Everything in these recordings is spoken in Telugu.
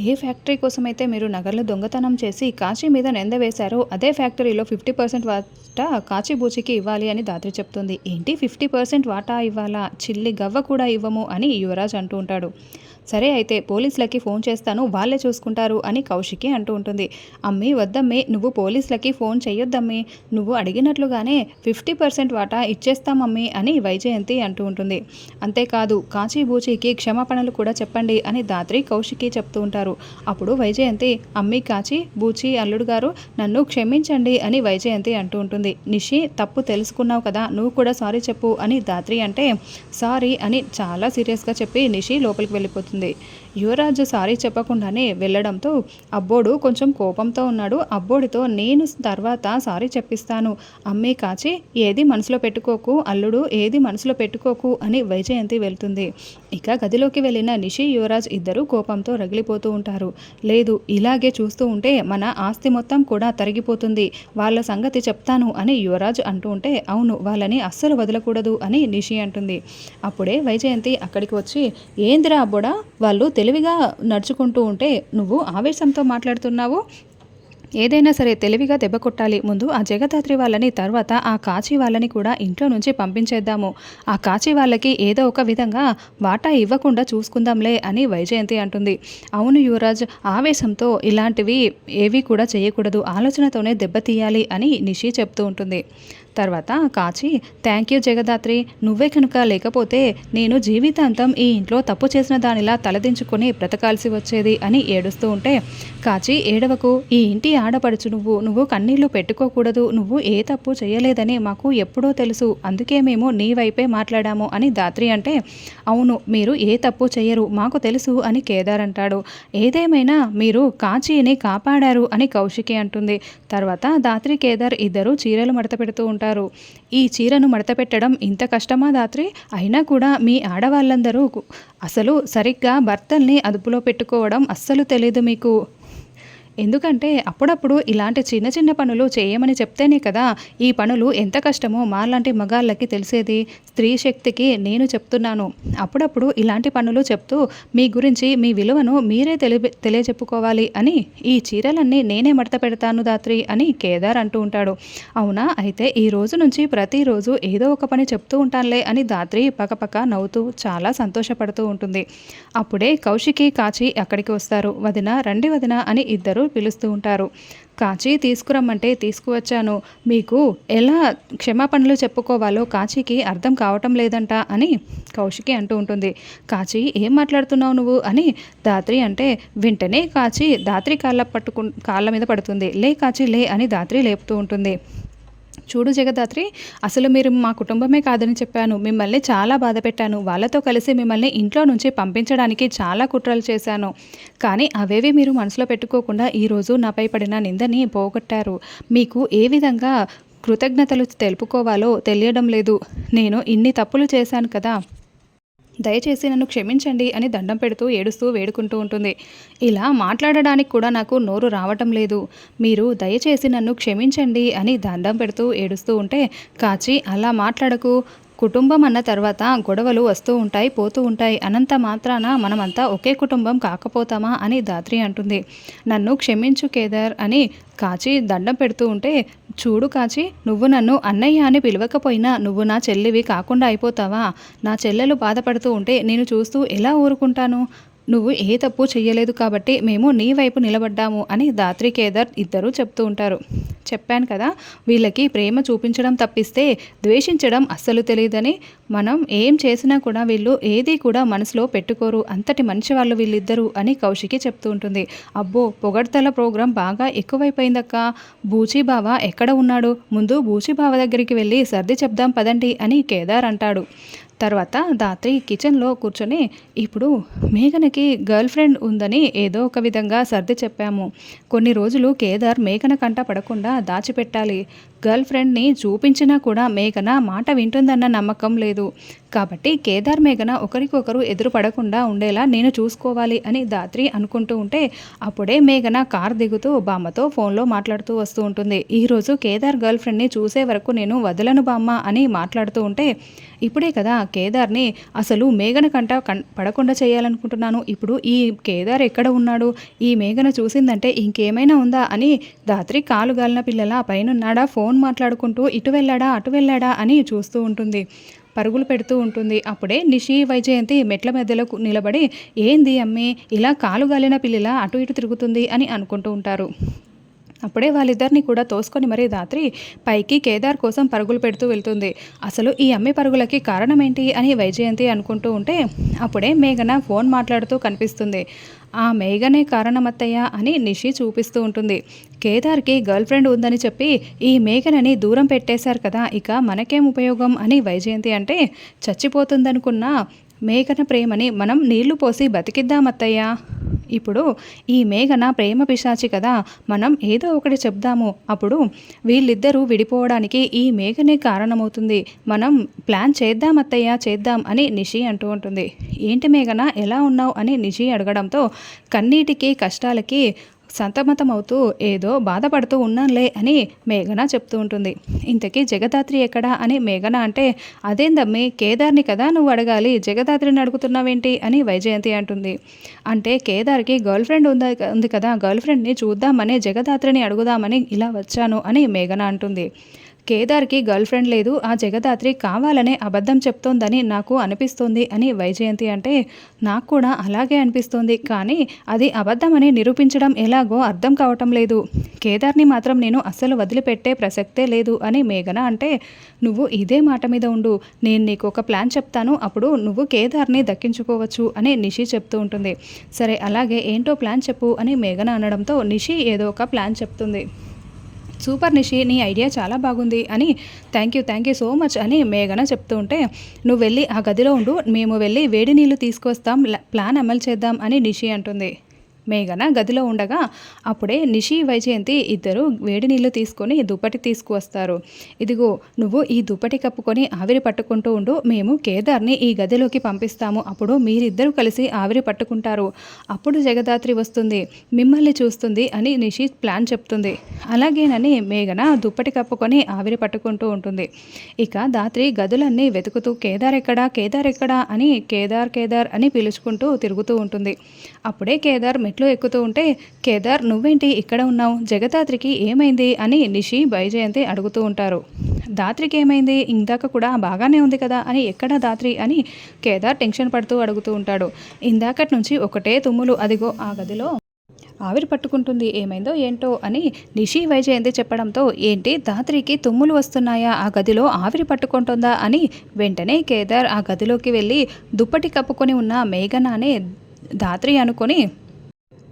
ఏ ఫ్యాక్టరీ కోసమైతే మీరు నగలు దొంగతనం చేసి కాశీ మీద నింద వేశారో అదే ఫ్యాక్టరీలో ఫిఫ్టీ పర్సెంట్ వాటా కాచిబూచికి ఇవ్వాలి అని దాత్రి చెప్తుంది. ఏంటి? ఫిఫ్టీ పర్సెంట్ వాటా ఇవ్వాలా? చిల్లి గవ్వ కూడా ఇవ్వము అని యువరాజ్ అంటూ ఉంటాడు. సరే అయితే పోలీసులకి ఫోన్ చేస్తాను వాళ్ళే చూసుకుంటారు అని కౌశికి అంటూ ఉంటుంది. అమ్మి వద్దమ్మి నువ్వు పోలీసులకి ఫోన్ చేయొద్దమ్మి నువ్వు అడిగినట్లుగానే ఫిఫ్టీ పర్సెంట్ వాటా ఇచ్చేస్తామమ్మి అని వైజయంతి అంటూ ఉంటుంది. అంతేకాదు కాచిబూచికి క్షమాపణలు కూడా చెప్పండి అని దాత్రి కౌశికి చెప్తూ ఉంటారు. అప్పుడు వైజయంతి అమ్మి కాచి బూచి అల్లుడు గారు నన్ను క్షమించండి అని వైజయంతి అంటూ ఉంటుంది. నిషి తప్పు తెలుసుకున్నావు కదా నువ్వు కూడా సారీ చెప్పు అని దాత్రి అంటే సారీ అని చాలా సీరియస్గా చెప్పి నిషి లోపలికి వెళ్ళిపోతుంది. 类，యువరాజు సారీ చెప్పకుండానే వెళ్ళడంతో అబ్బోడు కొంచెం కోపంతో ఉన్నాడు. అబ్బోడితో నేను తర్వాత సారీ చెప్పిస్తాను. అమ్మే కాచి ఏది మనసులో పెట్టుకోకు అల్లుడు ఏది మనసులో పెట్టుకోకు అని వైజయంతి వెళ్తుంది. ఇక గదిలోకి వెళ్ళిన నిషి యువరాజ్ ఇద్దరు కోపంతో రగిలిపోతూ ఉంటారు. లేదు ఇలాగే చూస్తూ ఉంటే మన ఆస్తి మొత్తం కూడా తరిగిపోతుంది. వాళ్ళ సంగతి చెప్తాను అని యువరాజ్ అంటూ ఉంటే అవును వాళ్ళని అస్సలు వదలకూడదు అని నిషి అంటుంది. అప్పుడే వైజయంతి అక్కడికి వచ్చి ఏందిరా అబ్బోడా వాళ్ళు తెలివిగా నడుచుకుంటూ ఉంటే నువ్వు ఆవేశంతో మాట్లాడుతున్నావు. ఏదైనా సరే తెలివిగా దెబ్బ కొట్టాలి. ముందు ఆ జగదాత్రి వాళ్ళని తర్వాత ఆ కాచి వాళ్ళని కూడా ఇంట్లో నుంచి పంపించేద్దాము. ఆ కాచి వాళ్ళకి ఏదో ఒక విధంగా వాటా ఇవ్వకుండా చూసుకుందాంలే అని వైజయంతి అంటుంది. అవును యువరాజ్ ఆవేశంతో ఇలాంటివి ఏవి కూడా చేయకూడదు. ఆలోచనతోనే దెబ్బతీయాలి అని నిషి చెప్తూ ఉంటుంది. తర్వాత కాచి థ్యాంక్ యూ జగదాత్రి. నువ్వే కనుక లేకపోతే నేను జీవితాంతం ఈ ఇంట్లో తప్పు చేసిన దానిలా తలదించుకొని బ్రతకాల్సి వచ్చేది అని ఏడుస్తూ ఉంటే కాచి ఏడవకు. ఈ ఇంటి ఆడపడుచు నువ్వు. నువ్వు కన్నీళ్ళు పెట్టుకోకూడదు. నువ్వు ఏ తప్పు చేయలేదని మాకు ఎప్పుడో తెలుసు. అందుకే మేము నీ వైపే మాట్లాడాము అని దాత్రి అంటే అవును మీరు ఏ తప్పు చేయరు. మాకు తెలుసు అని కేదార్ అంటాడు. ఏదేమైనా మీరు కాచిని కాపాడారు అని కౌశికి అంటుంది. తర్వాత దాత్రి కేదార్ ఇద్దరు చీరలు మడత పెడుతూ ఉంటారు ఈ చీరను మడతపెట్టడం ఇంత కష్టమా దాత్రి? అయినా కూడా మీ ఆడవాళ్ళందరూ అసలు సరిగ్గా భర్తల్ని అదుపులో పెట్టుకోవడం అస్సలు తెలియదు మీకు. ఎందుకంటే అప్పుడప్పుడు ఇలాంటి చిన్న చిన్న పనులు చేయమని చెప్తేనే కదా ఈ పనులు ఎంత కష్టమో మాలాంటి మగాళ్ళకి తెలిసేది. స్త్రీ శక్తికి నేను చెప్తున్నాను. అప్పుడప్పుడు ఇలాంటి పనులు చెప్తూ మీ గురించి మీ విలువను మీరే తెలి తెలియజెప్పుకోవాలి అని ఈ చీరలన్నీ నేనే మడత పెడతాను దాత్రి అని కేదార్ అంటూ ఉంటాడు. అవునా? అయితే ఈ రోజు నుంచి ప్రతిరోజు ఏదో ఒక పని చెప్తూ ఉంటానులే అని దాత్రి పకపక నవ్వుతూ చాలా సంతోషపడుతూ ఉంటుంది. అప్పుడే కౌశికి కాచి అక్కడికి వస్తారు. వదిన రండి వదిన అని ఇద్దరు పిలుస్తూ ఉంటారు. కాచి తీసుకురమ్మంటే తీసుకువచ్చాను. మీకు ఎలా క్షమాపణలు చెప్పుకోవాలో కాచికి అర్థం కావటం లేదంట అని కౌశికి అంటూ ఉంటుంది. కాచి ఏం మాట్లాడుతున్నావు నువ్వు? అని దాత్రి అంటే వెంటనే కాచి దాత్రి కాళ్ళ పట్టుకు కాళ్ళ మీద పడుతుంది. లే కాచి లే అని దాత్రి లేపుతూ ఉంటుంది. చూడు జగదాత్రి అసలు మీరు మా కుటుంబమే కాదని చెప్పాను. మిమ్మల్ని చాలా బాధ పెట్టాను. వాళ్ళతో కలిసి మిమ్మల్ని ఇంట్లో నుంచి పంపించడానికి చాలా కుట్రలు చేశాను. కానీ అవేవి మీరు మనసులో పెట్టుకోకుండా ఈరోజు నాపై పడిన నిందని పోగొట్టారు. మీకు ఏ విధంగా కృతజ్ఞతలు తెలుపుకోవాలో తెలియడం లేదు. నేను ఇన్ని తప్పులు చేశాను కదా. దయచేసి నన్ను క్షమించండి అని దండం పెడుతూ ఏడుస్తూ వేడుకుంటూ ఉంటుంది. ఇలా మాట్లాడడానికి కూడా నాకు నోరు రావటం లేదు. మీరు దయచేసి నన్ను క్షమించండి అని దండం పెడుతూ ఏడుస్తూ ఉంటే కాచి అలా మాట్లాడకు. కుటుంబం అన్న తర్వాత గొడవలు వస్తూ ఉంటాయి పోతూ ఉంటాయి. అనంత మాత్రాన మనమంతా ఒకే కుటుంబం కాకపోతామా? అని దాత్రి అంటుంది. నన్ను క్షమించు కేదార్ అని కాచి దండం పెడుతూ ఉంటే చూడు కాచి నువ్వు నన్ను అన్నయ్య అని పిలవకపోయినా నువ్వు నా చెల్లివి కాకుండా అయిపోతావా? నా చెల్లెలు బాధపడుతూ ఉంటే నేను చూస్తూ ఎలా ఊరుకుంటాను? నువ్వు ఏ తప్పు చెయ్యలేదు కాబట్టి మేము నీ వైపు నిలబడ్డాము అని దాత్రి కేదార్ ఇద్దరూ చెప్తూ ఉంటారు. చెప్పాను కదా వీళ్ళకి ప్రేమ చూపించడం తప్పిస్తే ద్వేషించడం అస్సలు తెలియదని. మనం ఏం చేసినా కూడా వీళ్ళు ఏది కూడా మనసులో పెట్టుకోరు. అంతటి మంచి వాళ్ళు వీళ్ళిద్దరూ అని కౌశికి చెప్తూ ఉంటుంది. అబ్బో పొగడ్తల ప్రోగ్రాం బాగా ఎక్కువైపోయిందక్క. బూచీబావ ఎక్కడ ఉన్నాడు? ముందు బూచీబావ దగ్గరికి వెళ్ళి సర్ది చెప్దాం పదండి అని కేదార్ అంటాడు. తర్వాత దాత్రి కిచెన్లో కూర్చొని ఇప్పుడు మేఘనకి గర్ల్ ఫ్రెండ్ ఉందని ఏదో ఒక విధంగా సర్ది చెప్పాము. కొన్ని రోజులు కేదార్ మేఘన కంట పడకుండా దాచిపెట్టాలి. గర్ల్ ఫ్రెండ్ని చూపించినా కూడా మేఘన మాట వింటుందన్న నమ్మకం లేదు. కాబట్టి కేదార్ మేఘన ఒకరికొకరు ఎదురు పడకుండా ఉండేలా నేను చూసుకోవాలి అని దాత్రి అనుకుంటూ ఉంటే అప్పుడే మేఘన కార్ దిగుతూ బామ్మతో ఫోన్లో మాట్లాడుతూ వస్తూ ఉంటుంది. ఈరోజు కేదార్ గర్ల్ ఫ్రెండ్ని చూసే వరకు నేను వదలను బామ్మ అని మాట్లాడుతూ ఉంటే ఇప్పుడే కదా కేదార్ని అసలు మేఘన కంట కన్ పడకుండా చేయాలనుకుంటున్నాను. ఇప్పుడు ఈ కేదార్ ఎక్కడ ఉన్నాడు? ఈ మేఘన చూసిందంటే ఇంకేమైనా ఉందా? అని దాత్రి కాలు గాలిన పిల్లల పైనున్నాడా ఫోన్ మాట్లాడుకుంటూ ఇటు వెళ్ళాడా అటు వెళ్ళాడా? అని చూస్తూ ఉంటుంది. పరుగులు పెడుతూ ఉంటుంది. అప్పుడే నిషి వైజయంతి మెట్ల మధ్యలో నిలబడి ఏంది అమ్మి ఇలా కాలు గాలిన పిల్లిలా అటు ఇటు తిరుగుతుంది అని అనుకుంటూ ఉంటారు. అప్పుడే వాళ్ళిద్దరిని కూడా తోసుకొని మరీ రాత్రి పైకి కేదార్ కోసం పరుగులు పెడుతూ వెళ్తుంది. అసలు ఈ అమ్మి పరుగులకి కారణం ఏంటి అని వైజయంతి అనుకుంటూ ఉంటే అప్పుడే మేఘన ఫోన్ మాట్లాడుతూ కనిపిస్తుంది. ఆ మేఘనే కారణమత్తయ్య అని నిషి చూపిస్తూ ఉంటుంది. కేదార్కి గర్ల్ ఫ్రెండ్ ఉందని చెప్పి ఈ మేఘనని దూరం పెట్టేశారు కదా ఇక మనకేం ఉపయోగం అని వైజయంతి అంటే చచ్చిపోతుందనుకున్న మేఘన ప్రేమని మనం నీళ్ళు పోసి బతికిద్దామత్తయ్య. ఇప్పుడు ఈ మేఘన ప్రేమ పిశాచి కదా మనం ఏదో ఒకటి చెప్దాము. అప్పుడు వీళ్ళిద్దరూ విడిపోవడానికి ఈ మేఘనే కారణమవుతుంది. మనం ప్లాన్ చేద్దాం అత్తయ్య చేద్దాం అని నిషి అంటూ ఉంటుంది. ఏంటి మేఘన ఎలా ఉన్నావు అని నిషి అడగడంతో కన్నీటికి కష్టాలకి సంతమతమవుతూ ఏదో బాధపడుతూ ఉన్నానులే అని మేఘన చెప్తూ ఉంటుంది. ఇంతకీ జగదాత్రి ఎక్కడా? అని మేఘన అంటే అదేందమ్మి? కేదార్ని కదా నువ్వు అడగాలి. జగదాత్రిని అడుగుతున్నావేంటి? అని వైజయంతి అంటుంది. అంటే కేదార్కి గర్ల్ ఫ్రెండ్ ఉందా ఉంది కదా. గర్ల్ ఫ్రెండ్ని చూద్దామని జగదాత్రిని అడుగుదామని ఇలా వచ్చాను అని మేఘన అంటుంది. కేదార్కి గర్ల్ ఫ్రెండ్ లేదు ఆ జగదాత్రి కావాలనే అబద్ధం చెప్తోందని నాకు అనిపిస్తోంది అని వైజయంతి అంటే నాకు కూడా అలాగే అనిపిస్తోంది. కానీ అది అబద్ధమని నిరూపించడం ఎలాగో అర్థం కావటం లేదు. కేదార్ని మాత్రం నేను అస్సలు వదిలిపెట్టే ప్రసక్తే లేదు అని మేఘన అంటే నువ్వు ఇదే మాట మీద ఉండు. నేను నీకు ఒక ప్లాన్ చెప్తాను. అప్పుడు నువ్వు కేదార్ని దక్కించుకోవచ్చు అని నిషి చెప్తూ ఉంటుంది. సరే అలాగే ఏంటో ప్లాన్ చెప్పు అని మేఘన అనడంతో నిషి ఏదో ఒక ప్లాన్ చెప్తుంది. సూపర్ నిషి నీ ఐడియా చాలా బాగుంది అని thank you thank you so much అని మేఘన చెప్తూ ఉంటే నువ్వు వెళ్ళి ఆ గదిలో ఉండు మేము వెళ్ళి వేడి నీళ్ళు తీసుకొస్తాం ప్లాన్ అమలు చేద్దాం అని నిషి అంటుంది. మేఘన గదిలో ఉండగా అప్పుడే నిషి వైజయంతి ఇద్దరు వేడి నీళ్ళు తీసుకొని దుప్పటి తీసుకువస్తారు. ఇదిగో నువ్వు ఈ దుప్పటి కప్పుకొని ఆవిరి పట్టుకుంటూ ఉండు మేము కేదార్ని ఈ గదిలోకి పంపిస్తాము. అప్పుడు మీరిద్దరూ కలిసి ఆవిరి పట్టుకుంటారు. అప్పుడు జగదాత్రి వస్తుంది. మిమ్మల్ని చూస్తుంది అని నిషి ప్లాన్ చెప్తుంది. అలాగేనని మేఘన దుప్పటి కప్పుకొని ఆవిరి పట్టుకుంటూ ఉంటుంది. ఇక దాత్రి గదులన్నీ వెతుకుతూ కేదార్ ఎక్కడా? కేదార్ ఎక్కడా? అని కేదార్ కేదార్ అని పిలుచుకుంటూ తిరుగుతూ ఉంటుంది. అప్పుడే కేదార్ మెట్లు ఎక్కుతూ ఉంటే కేదార్ నువ్వేంటి ఇక్కడ ఉన్నావు? జగదాత్రికి ఏమైంది? అని నిషి బైజయంతి అడుగుతూ ఉంటారు. దాత్రికి ఏమైంది? ఇందాక కూడా బాగానే ఉంది కదా? అని ఎక్కడ దాత్రి? అని కేదార్ టెన్షన్ పడుతూ అడుగుతూ ఉంటాడు. ఇందాకటి నుంచి ఒకటే తుమ్ములు అదిగో ఆ గదిలో ఆవిరి పట్టుకుంటుంది. ఏమైందో ఏంటో? అని నిషి వైజయంతి చెప్పడంతో ఏంటి? దాత్రికి తుమ్ములు వస్తున్నాయా? ఆ గదిలో ఆవిరి పట్టుకుంటుందా? అని వెంటనే కేదార్ ఆ గదిలోకి వెళ్ళి దుప్పటి కప్పుకొని ఉన్న మేఘనానే దాత్రి అనుకొని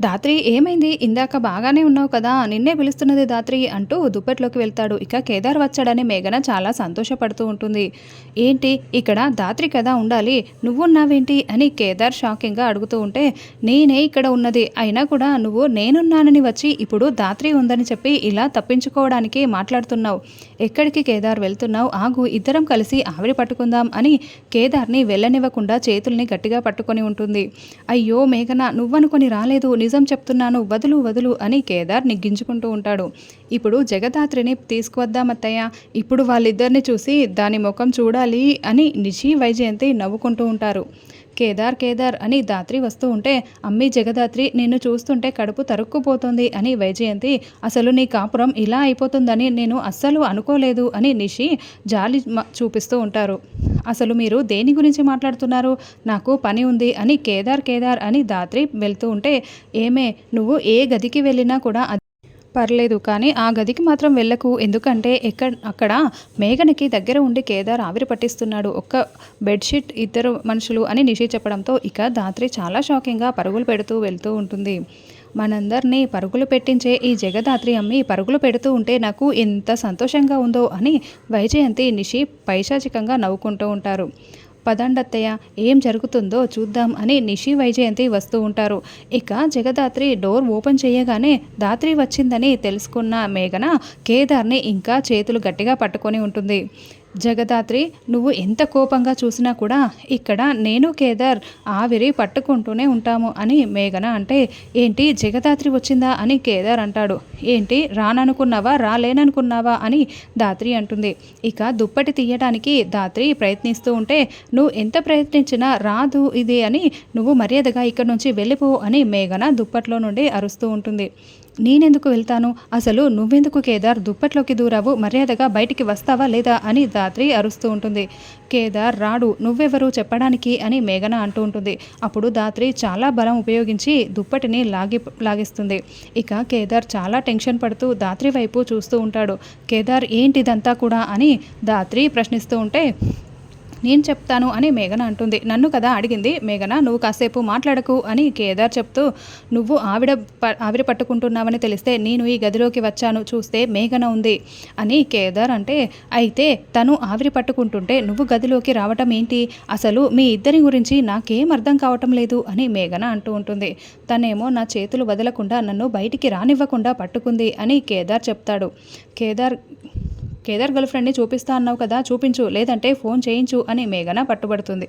దాత్రి ఏమైంది? ఇందాక బాగానే ఉన్నావు కదా నిన్నే పిలుస్తున్నది దాత్రి అంటూ దుప్పట్లోకి వెళ్తాడు. ఇక కేదార్ వచ్చాడని మేఘన చాలా సంతోషపడుతూ ఉంటుంది. ఏంటి? ఇక్కడ దాత్రి కదా ఉండాలి. నువ్వున్నావేంటి? అని కేదార్ షాకింగ్గా అడుగుతూ ఉంటే నేనే ఇక్కడ ఉన్నది. అయినా కూడా నువ్వు నేనున్నానని వచ్చి ఇప్పుడు దాత్రి ఉందని చెప్పి ఇలా తప్పించుకోవడానికి మాట్లాడుతున్నావు. ఎక్కడికి కేదార్ వెళ్తున్నావు? ఆగు ఇద్దరం కలిసి ఆవిరి పట్టుకుందాం అని కేదార్ని వెళ్ళనివ్వకుండా చేతుల్ని గట్టిగా పట్టుకొని ఉంటుంది. అయ్యో మేఘన నువ్వనుకొని రాలేదు. నిజం చెప్తున్నాను వదులు వదులు అని కేదార్ నిగ్గించుకుంటూ ఉంటాడు. ఇప్పుడు జగదాత్రిని తీసుకువద్దామత్తయ్య ఇప్పుడు వాళ్ళిద్దరిని చూసి దాని ముఖం చూడాలి అని నిషి వైజయంతి నవ్వుకుంటూ ఉంటారు. కేదార్ కేదార్ అని దాత్రి వస్తూ ఉంటే అమ్మి జగదాత్రి నిన్ను చూస్తుంటే కడుపు తరుక్కుపోతుంది అని వైజయంతి అసలు నీ కాపురం ఇలా అయిపోతుందని నేను అస్సలు అనుకోలేదు అని నిషి జాలి మ- చూపిస్తూ ఉంటారు. అసలు మీరు దేని గురించి మాట్లాడుతున్నారు? నాకు పని ఉంది అని కేదార్ కేదార్ అని దాత్రి వెళ్తూ ఉంటే ఏమే నువ్వు ఏ గదికి వెళ్ళినా కూడా పర్లేదు కానీ ఆ గదికి మాత్రం వెళ్ళకు. ఎందుకంటే ఎక్కడ అక్కడ మేఘనకి దగ్గర ఉండి కేదార్ ఆవిరి పట్టిస్తున్నాడు. ఒక్క బెడ్షీట్ ఇద్దరు మనుషులు అని నిషి చెప్పడంతో ఇక దాత్రి చాలా షాకింగ్గా పరుగులు పెడుతూ వెళ్తూ ఉంటుంది. మనందరినీ పరుగులు పెట్టించే ఈ జగదాత్రి అమ్మి పరుగులు పెడుతూ ఉంటే నాకు ఎంత సంతోషంగా ఉందో అని వైజయంతి నిషి పైశాచికంగా నవ్వుకుంటూ ఉంటారు. పదండత్తయ్య ఏం జరుగుతుందో చూద్దాం అని నిషి వైజయంతి వస్తూ ఉంటారు. ఇక జగదాత్రి డోర్ ఓపెన్ చేయగానే దాత్రి వచ్చిందని తెలుసుకున్న మేఘన కేదార్ని ఇంకా చేతులు గట్టిగా పట్టుకొని ఉంటుంది. జగదాత్రి నువ్వు ఎంత కోపంగా చూసినా కూడా ఇక్కడ నేను కేదార్ ఆవిరి పట్టుకుంటూనే ఉంటాము అని మేఘన అంటే ఏంటి జగదాత్రి వచ్చిందా? అని కేదార్ అంటాడు. ఏంటి రాననుకున్నావా? రాలేననుకున్నావా? అని దాత్రి అంటుంది. ఇక దుప్పటి తీయడానికి దాత్రి ప్రయత్నిస్తూ ఉంటే నువ్వు ఎంత ప్రయత్నించినా రాదు ఇది అని నువ్వు మర్యాదగా ఇక్కడ నుంచి వెళ్ళిపో అని మేఘన దుప్పట్లో నుండి అరుస్తూ ఉంటుంది. నేనెందుకు వెళ్తాను? అసలు నువ్వెందుకు కేదార్ దుప్పట్లోకి దూరావు? మర్యాదగా బయటికి వస్తావా లేదా అని దాత్రి అరుస్తూ ఉంటుంది. కేదార్ రాడు నువ్వెవరు చెప్పడానికి? అని మేఘన అంటూ ఉంటుంది. అప్పుడు దాత్రి చాలా బలం ఉపయోగించి దుప్పటిని లాగి లాగిస్తుంది. ఇక కేదార్ చాలా టెన్షన్ పడుతూ దాత్రి వైపు చూస్తూ ఉంటాడు. కేదార్ ఏంటిదంతా కూడా? అని దాత్రి ప్రశ్నిస్తూ ఉంటే నేను చెప్తాను అని మేఘన అంటుంది. నన్ను కదా అడిగింది. మేఘన నువ్వు కాసేపు మాట్లాడకు అని కేదార్ చెప్తూ నువ్వు ఆవిడ ప ఆవిడ పట్టుకుంటున్నావని తెలిస్తే నేను ఈ గదిలోకి వచ్చాను. చూస్తే మేఘన ఉంది అని కేదార్ అంటే అయితే తను ఆవిరి పట్టుకుంటుంటే నువ్వు గదిలోకి రావటం ఏంటి? అసలు మీ ఇద్దరి గురించి నాకేం అర్థం కావటం లేదు అని మేఘన అంటూ ఉంటుంది. తనేమో నా చేతులు వదలకుండా నన్ను బయటికి రానివ్వకుండా పట్టుకుంది అని కేదార్ చెప్తాడు. కేదార్ కేదార్ గర్ల్ ఫ్రెండ్ని చూపిస్తా అన్నావు కదా చూపించు. లేదంటే ఫోన్ చేయించు అని మేఘన పట్టుబడుతుంది.